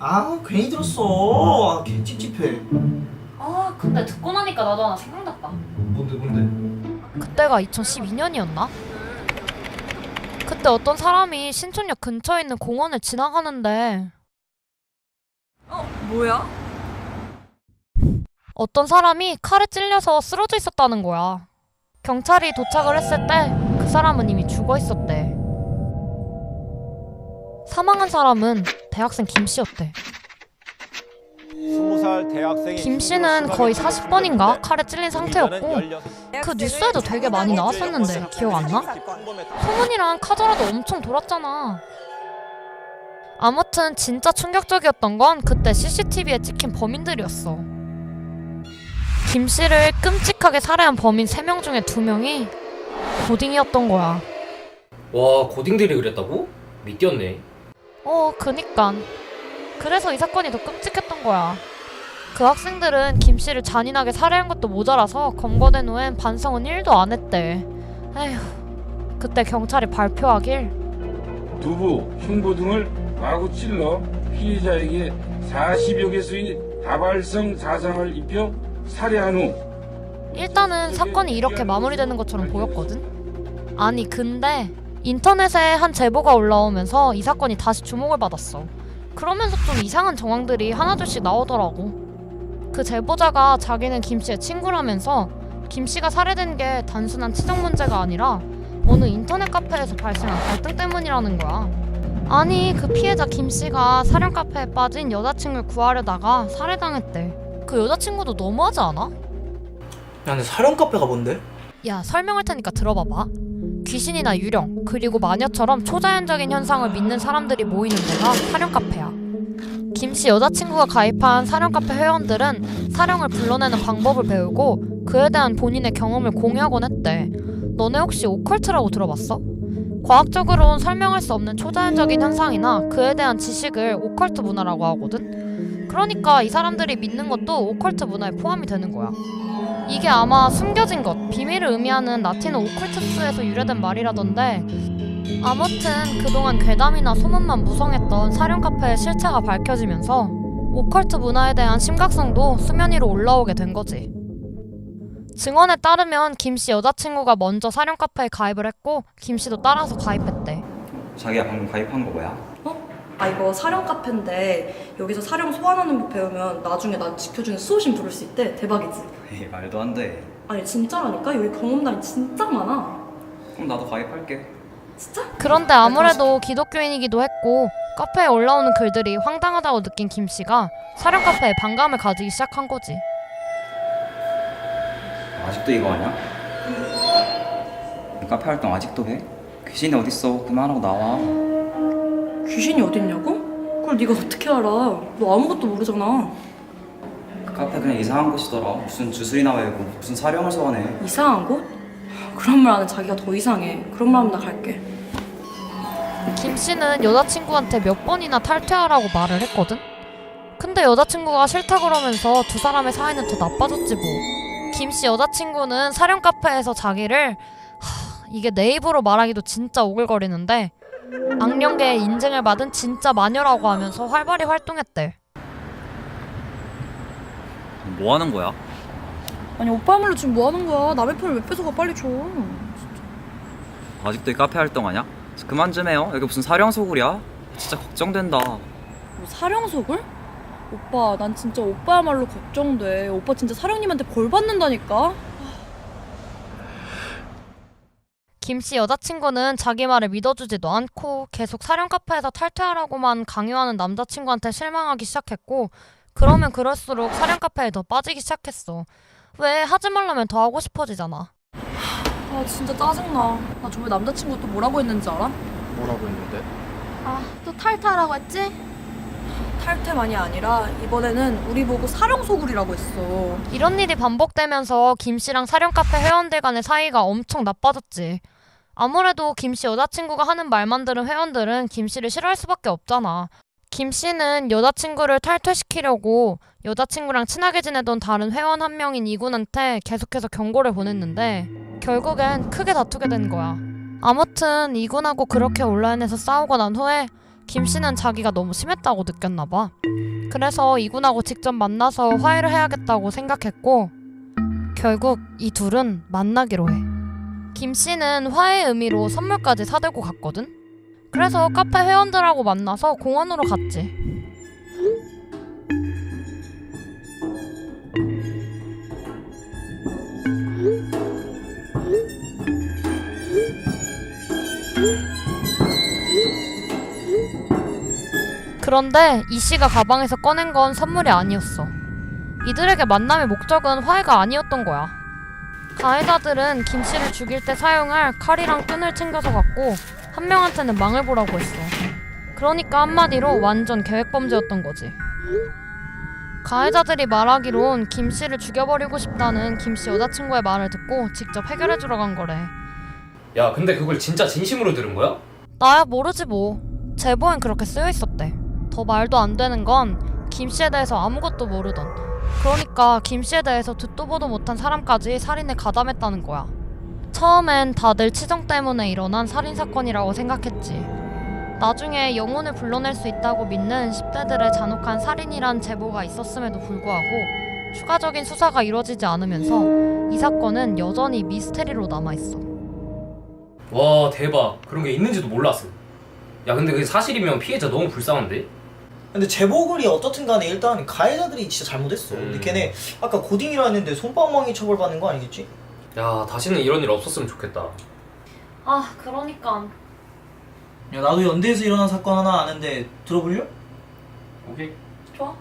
아 괜히 들었어 아 개 찝찝해 아 근데 듣고 나니까 나도 하나 생각났다 뭔데 뭔데 그때가 2012년이었나? 그때 어떤 사람이 신촌역 근처에 있는 공원을 지나가는데 어, 뭐야? 어떤 사람이 칼에 찔려서 쓰러져 있었다는 거야. 경찰이 도착을 했을 때 그 사람은 이미 죽어 있었대. 사망한 사람은 대학생 김 씨였대. 20살 대학생이 김 씨는 거의 40번인가 칼에 찔린 상태였고 그 뉴스에도 되게 많이 나왔었는데 기억 안 나? 소문이랑 카더라도 엄청 돌았잖아. 아무튼 진짜 충격적이었던 건 그때 CCTV에 찍힌 범인들이었어. 김 씨를 끔찍하게 살해한 범인 3명 중에 2명이 고딩이었던 거야. 와 고딩들이 그랬다고? 믿겼네 어, 그니깐. 그래서 이 사건이 더 끔찍했던 거야. 그 학생들은 김 씨를 잔인하게 살해한 것도 모자라서 검거된 후엔 반성은 1도 안 했대. 에휴, 그때 경찰이 발표하길 두부, 흉부 등을 마구 찔러 피해자에게 40여 개수의 다발성 자상을 입혀 살해한 후 일단은 사건이 이렇게 마무리되는 것처럼 보였거든. 아니 근데 인터넷에 한 제보가 올라오면서 이 사건이 다시 주목을 받았어. 그러면서 좀 이상한 정황들이 하나둘씩 나오더라고. 그 제보자가 자기는 김 씨의 친구라면서 김 씨가 살해된 게 단순한 치정 문제가 아니라 어느 인터넷 카페에서 발생한 갈등 때문이라는 거야. 아니 그 피해자 김 씨가 사령 카페에 빠진 여자친구를 구하려다가 살해당했대. 그 여자친구도 너무하지 않아? 야 근데 사령 카페가 뭔데? 야 설명할 테니까 들어봐봐 귀신이나 유령 그리고 마녀처럼 초자연적인 현상을 믿는 사람들이 모이는 데가 사령 카페야. 김씨 여자친구가 가입한 사령 카페 회원들은 사령을 불러내는 방법을 배우고 그에 대한 본인의 경험을 공유하곤 했대. 너네 혹시 오컬트라고 들어봤어? 과학적으로는 설명할 수 없는 초자연적인 현상이나 그에 대한 지식을 오컬트 문화라고 하거든. 그러니까 이 사람들이 믿는 것도 오컬트 문화에 포함이 되는 거야 이게 아마 숨겨진 것, 비밀을 의미하는 라틴어 오컬투스에서 유래된 말이라던데 아무튼 그동안 괴담이나 소문만 무성했던 사령 카페의 실체가 밝혀지면서 오컬트 문화에 대한 심각성도 수면 위로 올라오게 된 거지. 증언에 따르면 김 씨 여자친구가 먼저 사령 카페에 가입을 했고 김 씨도 따라서 가입했대. 자기야 방금 가입한 거 뭐야? 아 이거 사령 카페인데 여기서 사령 소환하는 법 배우면 나중에 나 지켜주는 수호신 부를 수 있대 대박이지 에이 말도 안 돼. 아니 진짜라니까 여기 경험담이 진짜 많아 그럼 나도 가입할게. 진짜? 그런데 아무래도 기독교인이기도 했고 카페에 올라오는 글들이 황당하다고 느낀 김 씨가 사령 카페에 반감을 가지기 시작한 거지. 아직도 이거 하냐? 이 카페 활동 아직도 해? 귀신이 어딨어? 그만하고 나와. 귀신이 어딨냐고? 그걸 네가 어떻게 알아 너 아무것도 모르잖아 그 카페 그냥 이상한 곳이더라. 무슨 주술이나 외우고 무슨 사령을 소환해. 이상한 곳? 그런 말 하는 자기가 더 이상해 그런 말 하면 나 갈게 김 씨는 여자친구한테 몇 번이나 탈퇴하라고 말을 했거든? 근데 여자친구가 싫다 그러면서 두 사람의 사이는 더 나빠졌지 뭐. 김 씨 여자친구는 사령 카페에서 자기를 하, 이게 내 입으로 말하기도 진짜 오글거리는데 악령계의 인증을 받은 진짜 마녀라고 하면서 활발히 활동했대. 뭐 하는 거야? 아니 오빠 말로 지금 뭐 하는 거야 남의 편을 왜 뺏어가 빨리 줘 아직도 이 카페 활동하냐? 그만 좀 해요. 여기 무슨 사령 소굴이야? 진짜 걱정된다. 뭐 사령속을? 오빠 난 진짜 오빠야말로 걱정돼 오빠 진짜 사령님한테 벌 받는다니까 김씨 여자친구는 자기 말을 믿어주지도 않고 계속 사령 카페에서 탈퇴하라고만 강요하는 남자친구한테 실망하기 시작했고 그러면 그럴수록 사령 카페에 더 빠지기 시작했어. 왜 하지 말라면 더 하고 싶어지잖아. 아 진짜 짜증나 나 저번에 남자친구 또 뭐라고 했는지 알아? 뭐라고 했는데? 아, 또 탈퇴하라고 했지? 탈퇴만이 아니라 이번에는 우리 보고 사령 소굴이라고 했어 이런 일이 반복되면서 김 씨랑 사령 카페 회원들 간의 사이가 엄청 나빠졌지. 아무래도 김 씨 여자친구가 하는 말만 들은 회원들은 김 씨를 싫어할 수밖에 없잖아. 김 씨는 여자친구를 탈퇴시키려고 여자친구랑 친하게 지내던 다른 회원 한 명인 이군한테 계속해서 경고를 보냈는데 결국엔 크게 다투게 된 거야. 아무튼 이군하고 그렇게 온라인에서 싸우고 난 후에 김 씨는 자기가 너무 심했다고 느꼈나 봐. 그래서 이군하고 직접 만나서 화해를 해야겠다고 생각했고 결국 이 둘은 만나기로 해. 김 씨는 화해 의미로 선물까지 사들고 갔거든. 그래서 카페 회원들하고 만나서 공원으로 갔지. 그런데 이 씨가 가방에서 꺼낸 건 선물이 아니었어. 이들에게 만남의 목적은 화해가 아니었던 거야. 가해자들은 김 씨를 죽일 때 사용할 칼이랑 끈을 챙겨서 갔고 한 명한테는 망을 보라고 했어. 그러니까 한마디로 완전 계획범죄였던 거지. 가해자들이 말하기론 김 씨를 죽여버리고 싶다는 김 씨 여자친구의 말을 듣고 직접 해결해주러 간 거래. 야 근데 그걸 진짜 진심으로 들은 거야? 나야 모르지 뭐. 제보엔 그렇게 쓰여 있었대. 더 말도 안 되는 건 김 씨에 대해서 아무것도 모르던. 그러니까 김 씨에 대해서 듣도 보도 못한 사람까지 살인에 가담했다는 거야. 처음엔 다들 치정 때문에 일어난 살인 사건이라고 생각했지. 나중에 영혼을 불러낼 수 있다고 믿는 10대들의 잔혹한 살인이란 제보가 있었음에도 불구하고 추가적인 수사가 이루어지지 않으면서 이 사건은 여전히 미스테리로 남아있어. 와 대박 그런 게 있는지도 몰랐어 야 근데 그게 사실이면 피해자 너무 불쌍한데? 근데 제보글이 어떻든 간에 일단 가해자들이 진짜 잘못했어. 근데 음. 걔네 아까 고딩이라 했는데 손방망이 처벌받는 거 아니겠지? 야 다시는 이런 일 없었으면 좋겠다 아 그러니까 야 나도 연대에서 일어난 사건 하나 아는데 들어볼려? 오케이 좋아